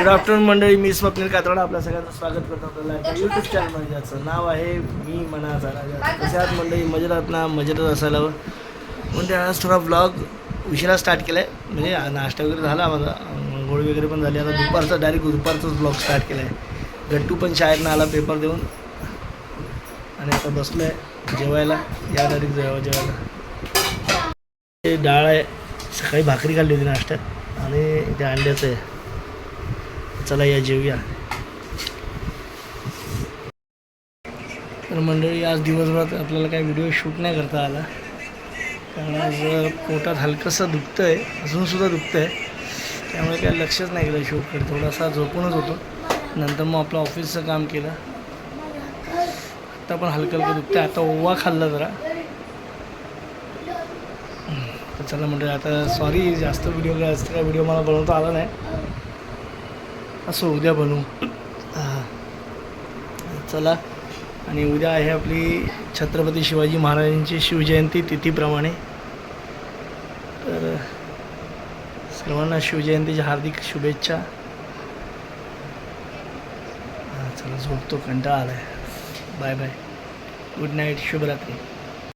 Good afternoon मंडळी. मी स्वप्नील कातरड आपल्या सगळ्यांचं स्वागत करतो आपल्याला एका यूट्यूब चॅनल ज्याचं नाव आहे मी मनाचा राजा कसे आहात मंडळी? मजेत ना मजेतच असायला हवं. म्हणून ते आज थोडा ब्लॉग उशिरा स्टार्ट केला आहे म्हणजे नाश्ता वगैरे झाला माझा अंघोळ वगैरे पण झाली. आता दुपारचा डायरेक्ट दुपारचाच ब्लॉग स्टार्ट केला आहे गट्टू पण शाळेतनं आला पेपर देऊन. आणि आता बसलो आहे जेवायला. या डायरेक्ट जेवा जेवायला. डाळ आहे. सकाळी भाकरी खाल्ली होती नाश्त्यात. आणि ते अंड्याचं आहे. चला या जेवूया तर मंडळी आज दिवसभरात आपल्याला काही व्हिडिओ शूट नाही करता आला. कारण आज पोटात हलकंसं दुखतं आहे अजूनसुद्धा दुखतं आहे त्यामुळे काही लक्षच नाही केलं शूटकडे थोडासा झोपूनच होतो. नंतर मग आपलं ऑफिसचं काम केलं. आता पण हलकं हलकं दुखतं आता ओवा खाल्ला जरा. चला मंडळी आता सॉरी जास्त व्हिडिओ जास्त काय व्हिडिओ मला बनवता आला नाही. असं उद्या बनवू हां. चला. आणि उद्या आहे आपली छत्रपती शिवाजी महाराजांची शिवजयंती तिथीप्रमाणे. तर सर्वांना शिवजयंतीच्या हार्दिक शुभेच्छा. हां चला झोपतो कंटाळा आला आहे बाय बाय. गुड नाईट शुभरात्री.